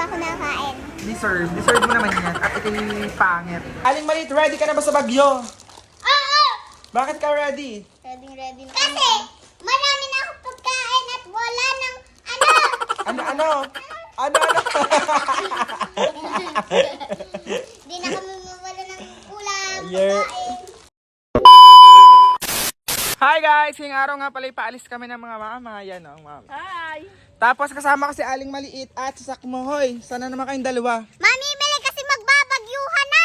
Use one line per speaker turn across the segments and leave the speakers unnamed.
pa ako nakain.
Deserve. Deserve mo naman yan. At ito'y pangit. Aling Malit, ready ka na ba sa bagyo?
Oo!
Bakit ka ready?
Ready, ready na Kasi, marami na ako pagkain at wala ng ano.
Ano, ano? Ano, ano?
Hindi na kami mawala ng ulam,
Yeah.
pagkain.
Hi guys! Ngayong araw nga pala ipaalis kami ng mga mama. Yan o, mama.
Hi!
Tapos kasama ko si Aling Maliit at si Sakmohoy. Sana naman kayong dalawa.
Mami, bili kasi magbabagyuhan na!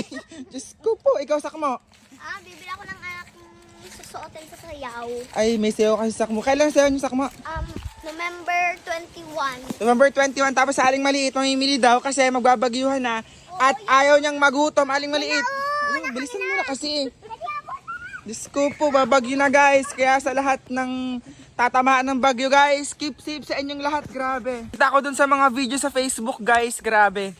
Diyos ko po, ikaw Sakmo.
ah, bibili ako ng aking susuotin sa sayaw.
Ay, may sayo kasi Sakmo. Kailan sayo niyo Sakmo?
Um, November 21.
November 21. Tapos sa Aling Maliit, mamimili daw kasi magbabagyuhan na. At ayaw niyang magutom, Aling Maliit. Ay, bilisan mo na kasi. Diyos ko po, babagyo na guys. Kaya sa lahat ng tatamaan ng bagyo guys, keep safe sa inyong lahat. Grabe. Kita ko dun sa mga video sa Facebook guys, grabe.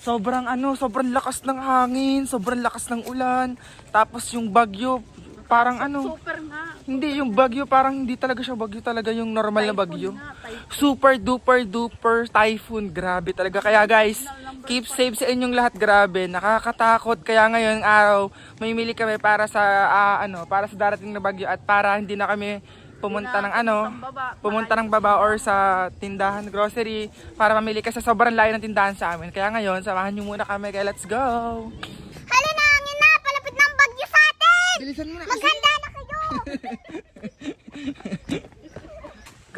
Sobrang ano, sobrang lakas ng hangin, sobrang lakas ng ulan. Tapos yung bagyo, parang ano,
Super nga.
hindi, yung bagyo parang hindi talaga siya bagyo talaga yung normal na bagyo.
nga, typhoon.
Super duper duper typhoon. Grabe talaga. Kaya guys, keep safe sa inyong lahat. Grabe, nakakatakot. Kaya ngayon araw, mamimili kami para sa ah, ano, para sa darating na bagyo at para hindi na kami pumunta ng ano, pumunta ng baba or sa tindahan grocery para mamili kasi sobrang layo ng tindahan sa amin. Kaya ngayon, samahan niyo muna kami. Kaya let's go.
Hala na, hangin na! Palapit ng bagyo sa atin!
Bilisan mo na kasi.
Maghanda na kayo!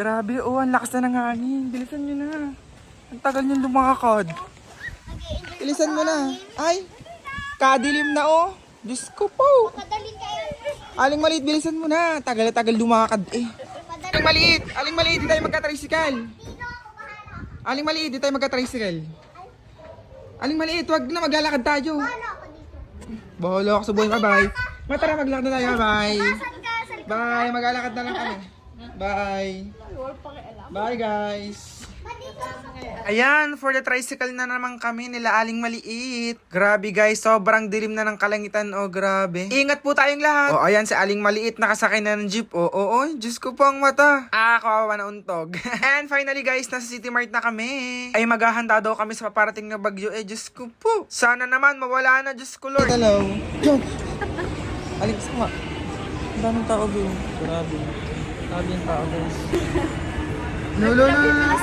Grabe, oh, ang lakas na ng hangin. Bilisan nyo na. Ang tagal nyo lumakad. Bilisan mo na. Ay, kadilim na oh. Diyos ko po. Aling maliit, bilisan mo na. Tagal-tagal lumakad eh. Aling maliit, aling maliit, di tayo magka-tricycle. Aling maliit, di tayo magka-tricycle. Aling maliit, wag na maglalakad tayo. Bahala ako sa buhay, bye-bye. Matara, maglakad na tayo, bye. Bye, maglalakad na lang kami. Bye. Bye guys. Ayan, for the tricycle na naman kami nila aling maliit. Grabe guys, sobrang dilim na ng kalangitan. Oh, grabe. Ingat po tayong lahat. Oh, ayan si aling maliit nakasakay na ng jeep. Oh, oh, oh, Diyos ko po ang mata. Ah, kawawa na untog. And finally guys, nasa City Mart na kami. Ay, maghahanda daw kami sa paparating na bagyo. Eh, Diyos ko po. Sana naman mawala na, Diyos ko Lord. Hello. aling sama. Ang daming tao doon. Grabe. Yung tao guys. No, no, no, no.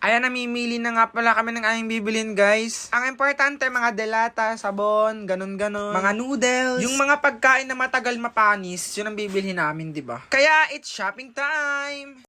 Ayan, namimili na nga pala kami ng aming bibilin, guys. Ang importante, mga delata, sabon, ganun-ganun. Mga noodles. Yung mga pagkain na matagal mapanis, yun ang bibilhin namin, di ba? Kaya, it's shopping time!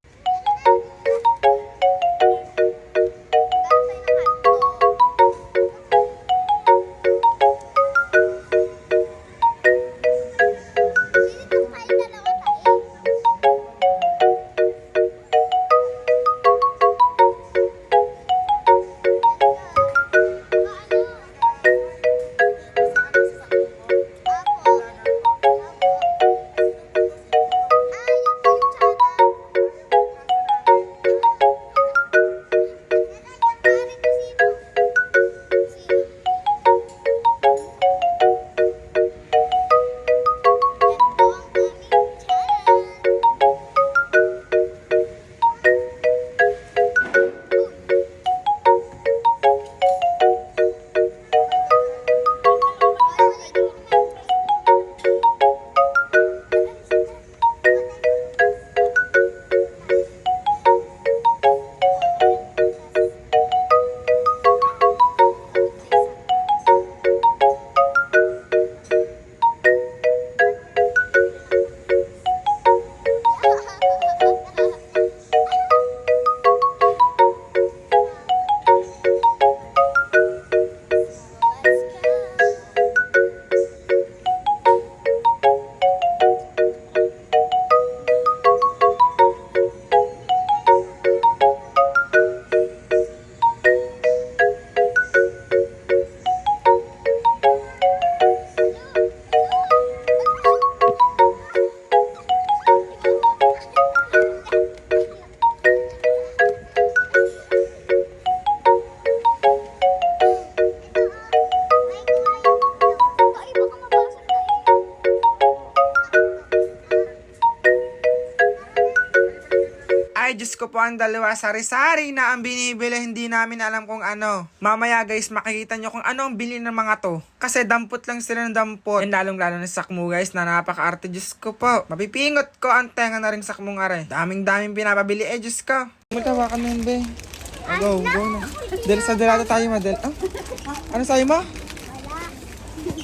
Po ang dalawa sari-sari na ang binibili hindi namin alam kung ano. Mamaya guys makikita nyo kung ano ang bili ng mga to. Kasi dampot lang sila ng dampot. And lalong lalo na sakmo guys na napaka-arte Diyos ko po. Mapipingot ko ang tenga na rin sakmong are. Daming daming pinapabili eh Diyos ko. Magtawakan mo yun be. Oh, go, go na. Dahil sa dalata tayo madal. Ah, ano sa'yo mo?
Wala.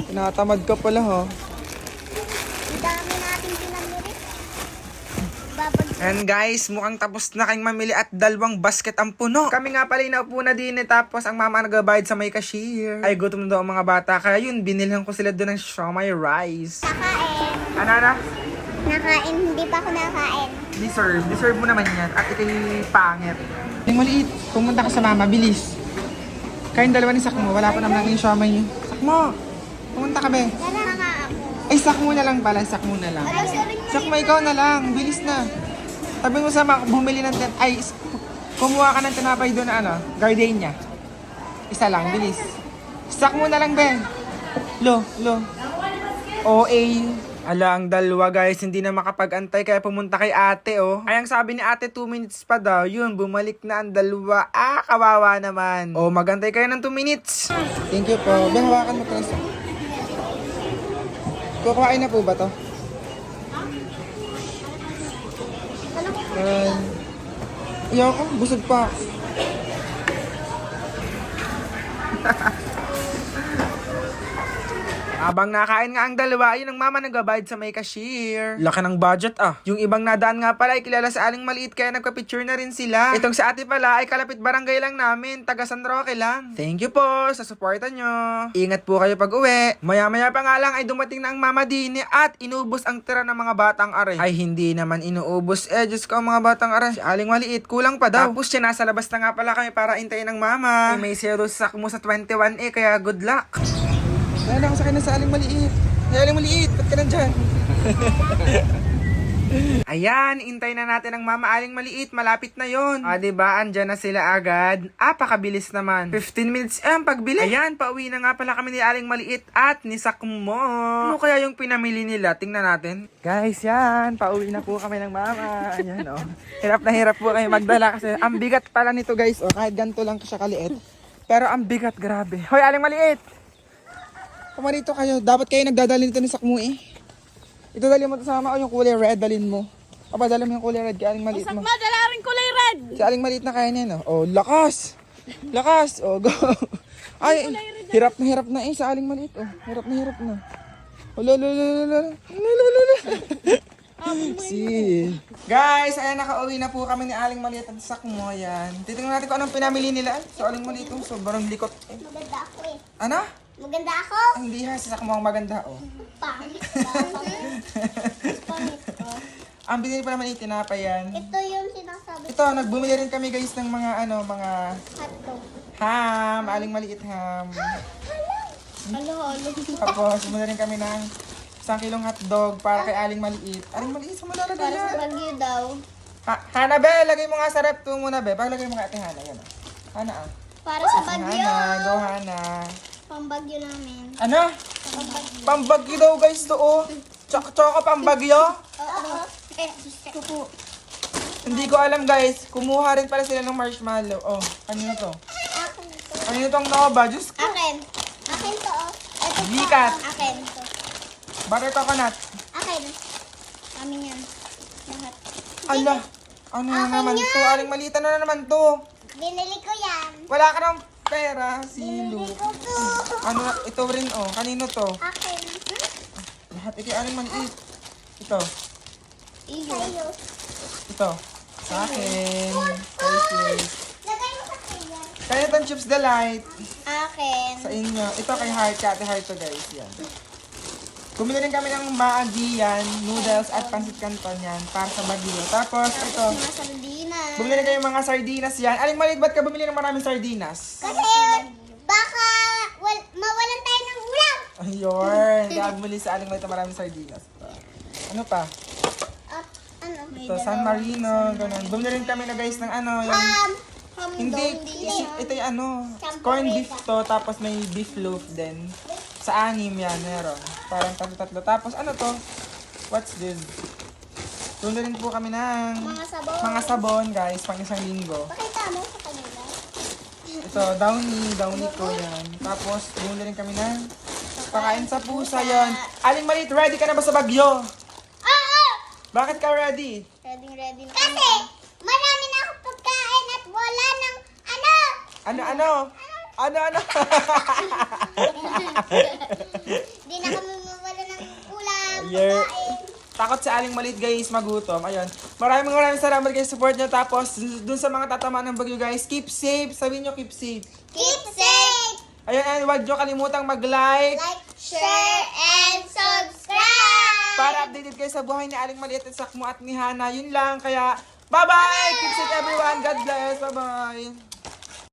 Tinatamad ka pala ha.
Ang dami natin pinamili. Babag
And guys, mukhang tapos na kayong mamili at dalawang basket ang puno. Kami nga pala inaupo na din eh, tapos ang mama nagbabayad sa may cashier. Ay, gutom na daw ang mga bata. Kaya yun, binilhan ko sila doon ng siomay rice.
nakain.
Ano na?
Nakain, hindi pa ako nakain.
Deserve. Deserve mo naman yan. At ikay pangit. Yung maliit, pumunta ka sa mama, bilis. Kayong dalawa ni Sakmo, wala pa naman yung siomay niyo. Sakmo, pumunta ka be.
Tara nga ako.
Ay, Sakmo na lang pala, Sakmo na lang. Sakmo, ikaw na lang, bilis na. Sabi mo sa mga bumili ng tin- ay, kumuha ka ng tinapay doon na ano, gardenia. Isa lang, bilis. Sak mo na lang, Ben. Lo, lo. OA. Ala, ang dalawa guys, hindi na makapag-antay kaya pumunta kay ate, oh. Ay, ang sabi ni ate, 2 minutes pa daw. Yun, bumalik na ang dalawa. Ah, kawawa naman. Oh, magantay kayo ng 2 minutes. Thank you po. Ben, hawakan mo, Chris. Kukuhain na po ba to? Ay. Iyaw ko, busog pa. Abang nakain nga ang dalawa, yun ang mama nagbabayad sa may cashier. Laki ng budget ah. Yung ibang nadaan nga pala ay kilala sa aling maliit kaya nagpa-picture na rin sila. Itong sa ate pala ay kalapit barangay lang namin, taga San Roque lang. Thank you po sa suporta nyo. Ingat po kayo pag uwi. Maya-maya pa nga lang ay dumating na ang mama dini at inubos ang tira ng mga batang are. Ay hindi naman inuubos eh, Diyos ko mga batang are. Si aling maliit, kulang pa daw. Tapos siya nasa labas na nga pala kami para intayin ng mama. Ay, may zero sack mo sa 21 eh, kaya good luck. Wala na ako sa aling maliit. Ay, aling maliit, ba't ka nandyan? Ayan, intay na natin ang mama aling maliit. Malapit na yon. Ah, di ba? Andyan na sila agad. Ah, pakabilis naman. 15 minutes eh, ang pagbili. Ayan, pauwi na nga pala kami ni aling maliit at ni Sakmo. Ano kaya yung pinamili nila? Tingnan natin. Guys, yan. Pauwi na po kami ng mama. Ayan, oh. Hirap na hirap po kayo magdala kasi ang bigat pala nito, guys. Oh, kahit ganito lang siya kaliit. Pero ang bigat, grabe. Hoy, aling maliit! Pumarito kayo. Dapat kayo nagdadali nito ni Sakmo eh. Ito dali mo mama o yung kulay red dalin mo. Papa, dali mo yung kulay red kay aling maliit mo.
Madala rin kulay red.
Si aling maliit na kaya niya, no? Oh, lakas! Lakas! Oh, go! Ay, hirap na hirap na eh sa aling maliit. Oh, hirap na hirap na. Oh, lo, lo, lo, lo, lo. Lo, lo, lo, lo. Si. Guys, ayan nakauwi na po kami ni Aling Maliit at Sakmo. Ayan. Titingnan natin kung anong pinamili nila. So, Aling Maliit, oh, sobrang likot. Eh.
Maganda ako eh.
Ano?
Maganda ako.
Ang hindi ha, si Sakmo ang maganda, oh.
Pangit. Pangit ko.
Ang binili pa naman itinapay yan.
Ito yung sinasabi
Ito, nagbumili rin kami guys ng mga ano, mga
hotdog.
ham, aling maliit ham.
Halo, halo.
Tapos, bumili rin kami ng isang kilong hotdog para kay aling maliit. Aling maliit, sa malalagay
Para sa
yan.
bagyo daw.
Ha, Hana, be, lagay mo nga sa rep to muna, be. Paglagay mo nga ate Hana, yan. oh. Hana, ah.
Para sa bagyo.
Hana, go Hana.
Pambagyo namin.
Ano?
Pambagyo.
Pambagyo daw guys to, oh. Tsaka, tsaka pambagyo.
Oo. Ko.
Hindi ko alam guys. Kumuha rin pala sila ng marshmallow. Oh, kanino to?
Akin to.
Kanino tong Nova? Diyos ko.
Akin. Akin to, oh. Ito to. Akin to.
Butter coconut.
Akin. Amin yan. Lahat.
Ala, ano na
Akin
naman
yan.
to? Aling malita na naman to.
Binili ko yan.
Wala ka ng pera,
ko to.
Ano, ito rin oh. Kanino to?
Akin.
Lahat ito aling maliit. Ito,
Sa'yo.
ito. Sa akin.
Kanya.
Kaya itong Chips Delight.
Akin.
Sa inyo. Ito kay Heart, kay Ate Heart to guys. Yan. Bumili rin kami ng maagi yan, noodles at pansit canton yan para sa bagyo. Tapos ito,
Mga sardinas.
bumili rin kayo mga sardinas yan. Aling maliit, ba't ka bumili ng maraming sardinas?
Kasi baka wal mawalan tayo ng ulam.
Ayun. Kaya bumili sa aling maliit na maraming sardinas. Ano pa?
At ano?
Ito, San Marino, ganun. Bumili rin kami na guys ng ano, yung...
Um, ham
Hindi, isi- ito yung ano, corn beef to, tapos may beef loaf din. Sa anim yan, meron. Parang tatlo-tatlo. Tapos ano to? What's this? Bumili rin po kami ng
Mga sabon.
mga sabon, guys, pang isang linggo.
Pakita mo sa kanila.
Ito, downy, downy ko yan. Tapos, bumili rin kami ng pakain sa pusa yan. Aling Malit, ready ka na ba sa bagyo?
Oo!
Bakit ka ready?
Ready, ready na Kasi, marami na akong pagkain at wala ng ano.
Ano, ano? Ano, ano?
Di na kami mawala ng pagkain.
Takot si Aling Malit guys, magutom. Ayun. Maraming maraming salamat guys sa support nyo. Tapos, dun sa mga tatama ng bagyo guys, keep safe. Sabihin nyo, keep safe.
Keep safe.
Ayun, and huwag nyo kalimutang mag-like.
Like, share, and subscribe.
Para updated kayo sa buhay ni Aling Maliit at Sakmo at ni Hana. Yun lang. Kaya, bye-bye! Keep safe everyone. God bless. Bye-bye.